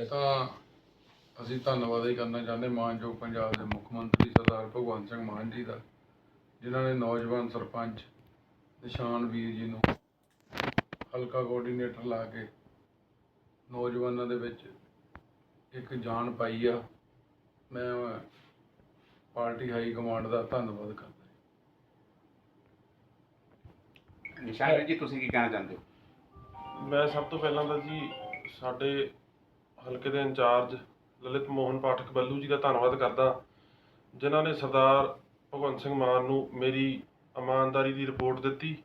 ਕਰ ਤਾਂ ਅਸੀਂ ਧੰਨਵਾਦ ਹੀ ਕਰਨਾ ਚਾਹੁੰਦੇ ਮਾਨਯੋਗ ਪੰਜਾਬ ਦੇ ਮੁੱਖ ਮੰਤਰੀ ਸਰਦਾਰ ਭਗਵੰਤ ਸਿੰਘ ਮਾਨ ਜੀ ਦਾ ਜਿਨ੍ਹਾਂ ਨੇ ਨੌਜਵਾਨ ਸਰਪੰਚ ਨਿਸ਼ਾਨ ਵੀਰ ਜੀ ਨੂੰ ਹਲਕਾ ਕੋਆਰਡੀਨੇਟਰ ਲਾ ਕੇ ਨੌਜਵਾਨਾਂ ਦੇ ਵਿੱਚ ਇੱਕ ਜਾਨ ਪਾਈ ਆ। ਮੈਂ ਪਾਰਟੀ ਹਾਈ ਕਮਾਂਡ ਦਾ ਧੰਨਵਾਦ ਕਰਦਾ ਨਿਸ਼ਾਨ ਵੀਰ ਜੀ ਤੁਸੀਂ ਕੀ ਕਹਿਣਾ ਚਾਹੁੰਦੇ ਹੋ? ਮੈਂ ਸਭ ਤੋਂ ਪਹਿਲਾਂ ਤਾਂ ਜੀ ਸਾਡੇ ਹਲਕੇ ਦੇ ਇੰਚਾਰਜ ਲਲਿਤ ਮੋਹਨ ਪਾਠਕ ਬੱਲੂ ਜੀ ਦਾ ਧੰਨਵਾਦ ਕਰਦਾ ਜਿਨ੍ਹਾਂ ਨੇ ਸਰਦਾਰ ਭਗਵੰਤ ਸਿੰਘ ਮਾਨ ਨੂੰ ਮੇਰੀ ਇਮਾਨਦਾਰੀ ਦੀ ਰਿਪੋਰਟ ਦਿੱਤੀ।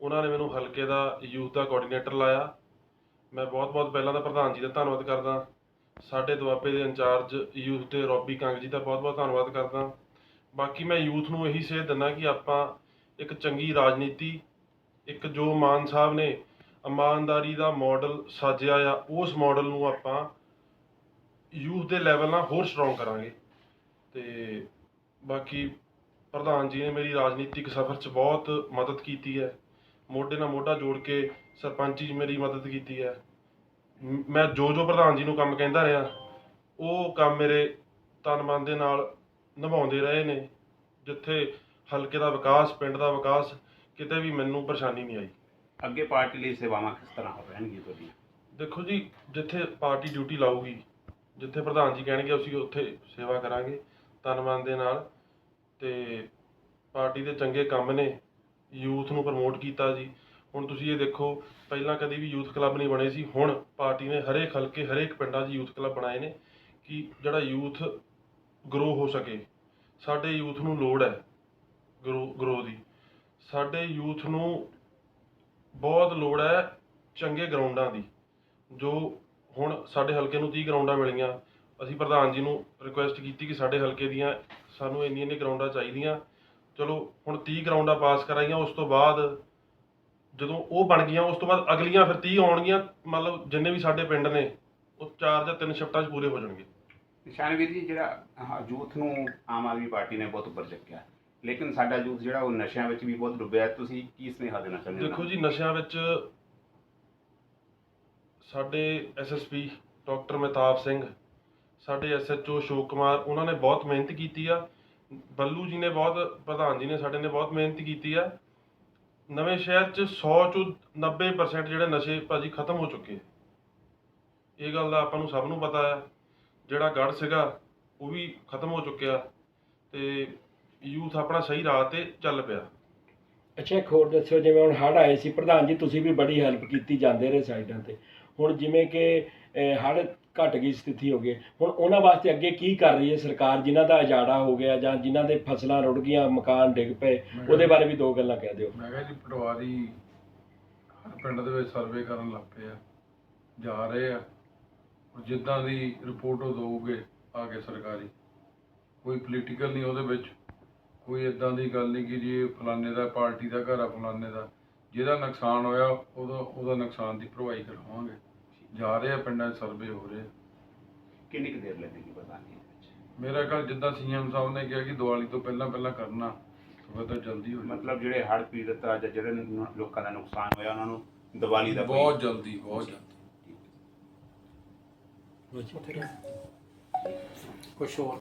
ਉਹਨਾਂ ਨੇ ਮੈਨੂੰ ਹਲਕੇ ਦਾ ਯੂਥ ਦਾ ਕੋਆਰਡੀਨੇਟਰ ਲਾਇਆ। ਮੈਂ ਬਹੁਤ-ਬਹੁਤ ਪਹਿਲਾਂ ਤਾਂ ਪ੍ਰਧਾਨ ਜੀ ਦਾ ਧੰਨਵਾਦ ਕਰਦਾ। ਸਾਡੇ ਦੁਆਬੇ ਦੇ ਇੰਚਾਰਜ ਯੂਥ ਦੇ ਰੋਬੀ ਕੰਗ ਜੀ ਦਾ ਬਹੁਤ-ਬਹੁਤ ਧੰਨਵਾਦ ਕਰਦਾ। ਬਾਕੀ ਮੈਂ ਯੂਥ ਨੂੰ ਇਹੀ ਸੇਧ ਦਿੰਦਾ ਕਿ ਆਪਾਂ ਇੱਕ ਚੰਗੀ ਰਾਜਨੀਤੀ, ਇੱਕ ਜੋ ਮਾਨ ਸਾਹਿਬ ਨੇ ਇਮਾਨਦਾਰੀ ਦਾ ਮਾਡਲ ਸਾਜਿਆ ਆ, ਉਸ ਮਾਡਲ ਨੂੰ ਆਪਾਂ ਯੂਥ ਦੇ ਲੈਵਲ ਨਾਲ ਹੋਰ ਸਟਰੋਂਗ ਕਰਾਂਗੇ। ਤੇ ਬਾਕੀ ਪ੍ਰਧਾਨ ਜੀ ਨੇ ਮੇਰੀ ਰਾਜਨੀਤਿਕ ਸਫ਼ਰ 'ਚ ਬਹੁਤ ਮਦਦ ਕੀਤੀ ਹੈ। ਮੋਢੇ ਨਾਲ ਮੋਢਾ ਜੋੜ ਕੇ ਸਰਪੰਚੀ 'ਚ ਮੇਰੀ ਮਦਦ ਕੀਤੀ ਹੈ। ਮ- ਮੈਂ ਜੋ ਜੋ ਪ੍ਰਧਾਨ ਜੀ ਨੂੰ ਕੰਮ ਕਹਿੰਦਾ ਰਿਹਾ, ਉਹ ਕੰਮ ਮੇਰੇ ਤਨ ਮਨ ਦੇ ਨਾਲ ਨਿਭਾਉਂਦੇ ਰਹੇ ਨੇ। ਜਿੱਥੇ ਹਲਕੇ ਦਾ ਵਿਕਾਸ, ਪਿੰਡ ਦਾ ਵਿਕਾਸ, ਕਿਤੇ ਵੀ ਮੈਨੂੰ ਪਰੇਸ਼ਾਨੀ ਨਹੀਂ ਆਈ। ਅੱਗੇ ਪਾਰਟੀ ਲਈ ਸੇਵਾਵਾਂ ਕਿਸ ਤਰ੍ਹਾਂ ਹੋ ਰਹਿਣਗੀਆਂ ਤੁਹਾਡੀਆਂ? ਦੇਖੋ ਜੀ, ਜਿੱਥੇ ਪਾਰਟੀ ਡਿਊਟੀ ਲਾਊਗੀ, ਜਿੱਥੇ ਪ੍ਰਧਾਨ ਜੀ ਕਹਿਣਗੇ ਅਸੀਂ ਉੱਥੇ ਸੇਵਾ ਕਰਾਂਗੇ ਤਨ ਮਨ ਦੇ ਨਾਲ। ਤੇ ਪਾਰਟੀ ਦੇ ਚੰਗੇ ਕੰਮ ਨੇ, ਯੂਥ ਨੂੰ ਪ੍ਰਮੋਟ ਕੀਤਾ ਜੀ। ਹੁਣ ਤੁਸੀਂ ਇਹ ਦੇਖੋ, ਪਹਿਲਾਂ ਕਦੀ ਵੀ ਯੂਥ ਕਲੱਬ ਨਹੀਂ ਬਣੇ ਸੀ, ਹੁਣ ਪਾਰਟੀ ਨੇ ਹਰੇਕ ਹਲਕੇ, ਹਰੇਕ ਪਿੰਡਾਂ 'ਚ ਯੂਥ ਕਲੱਬ ਬਣਾਏ ਨੇ ਕਿ ਜਿਹੜਾ ਯੂਥ ਗਰੋ ਹੋ ਸਕੇ। ਸਾਡੇ ਯੂਥ ਨੂੰ ਲੋੜ ਹੈ ਗਰੋ ਗਰੋ ਦੀ। ਸਾਡੇ ਯੂਥ ਨੂੰ ਬਹੁਤ ਲੋੜ ਹੈ ਚੰਗੇ ਗਰਾਊਂਡਾਂ ਦੀ। ਜੋ ਹੁਣ ਸਾਡੇ ਹਲਕੇ ਨੂੰ 30 ਗਰਾਊਂਡਾਂ ਮਿਲੀਆਂ, ਅਸੀਂ ਪ੍ਰਧਾਨ ਜੀ ਨੂੰ ਰਿਕੁਐਸਟ ਕੀਤੀ ਕਿ ਸਾਡੇ ਹਲਕੇ ਦੀਆਂ ਸਾਨੂੰ ਇੰਨੀਆਂ ਇੰਨੀਆਂ ਗਰਾਊਂਡਾਂ ਚਾਹੀਦੀਆਂ। ਚਲੋ, ਹੁਣ 30 ਗਰਾਊਂਡਾਂ ਪਾਸ ਕਰਾਈਆਂ, ਉਸ ਤੋਂ ਬਾਅਦ ਜਦੋਂ ਉਹ ਬਣ ਗਈਆਂ, ਉਸ ਤੋਂ ਬਾਅਦ ਅਗਲੀਆਂ ਫਿਰ 30 ਆਉਣਗੀਆਂ, ਮਤਲਬ ਜਿੰਨੇ ਵੀ ਸਾਡੇ ਪਿੰਡ ਨੇ, ਉਹ ਚਾਰ ਜਾਂ ਤਿੰਨ ਸ਼ਿਫਟਾਂ 'ਚ ਪੂਰੇ ਹੋ ਜਾਣਗੇ। ਨਿਸ਼ਾਨ ਜੀ, ਜਿਹੜਾ ਯੂਥ ਨੂੰ ਆਮ ਆਦਮੀ ਪਾਰਟੀ ਨੇ ਬਹੁਤ ਉੱਪਰ ਚੱਕਿਆ। ਲੇਕਿਨ ਸਾਡਾ ਯੂਥ ਜਿਹੜਾ ਉਹ ਨਸ਼ਿਆਂ ਵਿੱਚ ਵੀ ਬਹੁਤ ਡੁੱਬਿਆ ਹੈ। ਤੁਸੀਂ ਕੀ ਸੁਨੇਹਾ ਦੇਣਾ ਚਾਹੁੰਦੇ ਹੋ? ਦੇਖੋ ਜੀ, ਨਸ਼ਿਆਂ ਵਿੱਚ ਸਾਡੇ ਐਸਐਸਪੀ ਡਾਕਟਰ ਮਹਿਤਾਬ ਸਿੰਘ, ਸਾਡੇ ਐਸਐਚਓ ਅਸ਼ੋਕ ਕੁਮਾਰ, ਉਹਨਾਂ ਨੇ ਬਹੁਤ ਮਿਹਨਤ ਕੀਤੀ ਆ। ਬੱਲੂ ਜੀ ਨੇ ਬਹੁਤ, ਪ੍ਰਧਾਨ ਜੀ ਨੇ ਸਾਡੇ ਨੇ ਬਹੁਤ ਮਿਹਨਤ ਕੀਤੀ ਆ। ਨਵੇਂ ਸ਼ਹਿਰ ਚ 100 ਚੋਂ 90% ਜਿਹੜੇ ਨਸ਼ੇ ਭਾਜੀ ਖਤਮ ਹੋ ਚੁੱਕੇ ਇਹ ਗੱਲ ਦਾ ਆਪਾਂ ਨੂੰ ਸਭ ਨੂੰ ਪਤਾ ਆ। ਜਿਹੜਾ ਗੜ ਸੀਗਾ, ਉਹ ਵੀ ਖਤਮ ਹੋ ਚੁੱਕਿਆ। ਤੇ ਯੂਥ ਆਪਣਾ ਸਹੀ ਰਾਹ ਤੇ ਚੱਲ ਪਿਆ। ਅੱਛਾ ਇੱਕ ਹੋਰ ਦੱਸਿਓ ਜਿਵੇਂ ਹੁਣ ਹੜ੍ਹ ਆਏ ਸੀ ਪ੍ਰਧਾਨ ਜੀ ਤੁਸੀਂ ਵੀ ਬੜੀ ਹੈਲਪ ਕੀਤੀ ਜਾਂਦੇ ਰਹੇ ਸਾਈਡਾਂ ਤੇ। ਹੁਣ ਜਿਵੇਂ ਕਿ ਅਹ, ਹੜ੍ਹ ਘਟ ਗਈ ਸਥਿਤੀ ਹੋ ਗਈ ਹੁਣ ਉਹਨਾਂ ਵਾਸਤੇ ਅੱਗੇ ਕੀ ਕਰ ਰਹੀ ਹੈ ਸਰਕਾਰ ਜਿਨ੍ਹਾਂ ਦਾ ਉਜਾੜਾ ਹੋ ਗਿਆ ਜਾਂ ਜਿਨ੍ਹਾਂ ਦੇ ਫਸਲਾਂ ਰੁੜ ਗਈਆਂ ਮਕਾਨ ਡਿੱਗ ਪਏ ਉਹਦੇ ਬਾਰੇ ਵੀ ਦੋ ਗੱਲਾਂ ਕਹਿ ਦਿਓ। ਮੈਂ ਕਿਹਾ ਜੀ ਪਟਵਾਰੀ ਹਰ ਪਿੰਡ ਦੇ ਵਿੱਚ ਸਰਵੇ ਕਰਨ ਲੱਗ ਪਏ ਆ ਜਾ ਰਹੇ ਆ। ਔਰ ਜਿੱਦਾਂ ਦੀ ਰਿਪੋਰਟ ਉਹ ਦਊਗੇ ਆ ਕੇ ਸਰਕਾਰੀ ਕੋਈ ਪੋਲੀਟੀਕਲ ਨਹੀਂ ਉਹਦੇ ਵਿੱਚ। ਕੋਈ ਇਦਾਂ ਦੀ ਗੱਲ ਨਹੀਂ ਕਿ ਜੀ ਫਲਾਣੇ ਦਾ ਪਾਰਟੀ ਦਾ ਘਰ ਆ ਫਲਾਣੇ ਦਾ। ਜਿਹਦਾ ਨੁਕਸਾਨ ਹੋਇਆ ਉਹਦਾ ਉਹਦਾ ਨੁਕਸਾਨ ਦੀ ਭਰਵਾਈ ਕਰਵਾਵਾਂਗੇ ਜਾ ਰਹੇ ਆ ਪਿੰਡਾਂ 'ਚ ਸਰਵੇ ਹੋ ਰਹੇ ਆ। ਕਿੰਨੀ ਕੁ ਦੇਰ ਲੱਗੇਗੀ ਦੇ ਵਿੱਚ? ਮੇਰਾ ਖਿਆਲ ਜਿੱਦਾਂ ਸੀਐਮ ਸਾਹਿਬ ਨੇ ਕਿਹਾ ਕਿ ਦੀਵਾਲੀ ਤੋਂ ਪਹਿਲਾਂ ਪਹਿਲਾਂ ਕਰਨਾ ਤਾਂ ਜਲਦੀ ਹੋ ਜਾਊ। ਮਤਲਬ ਜਿਹੜੇ ਹੜ੍ਹ ਪੀੜਤ ਆ ਜਾਂ ਜਿਹੜੇ ਨ- ਲੋਕਾਂ ਦਾ ਨੁਕਸਾਨ ਹੋਇਆ ਉਹਨਾਂ ਨੂੰ ਦੀਵਾਲੀ ਦਾ ਕੋਈ- ਬਹੁਤ ਜਲਦੀ ਬਹੁਤ ਜਲਦੀ। ਕੁਛ ਹੋਰ?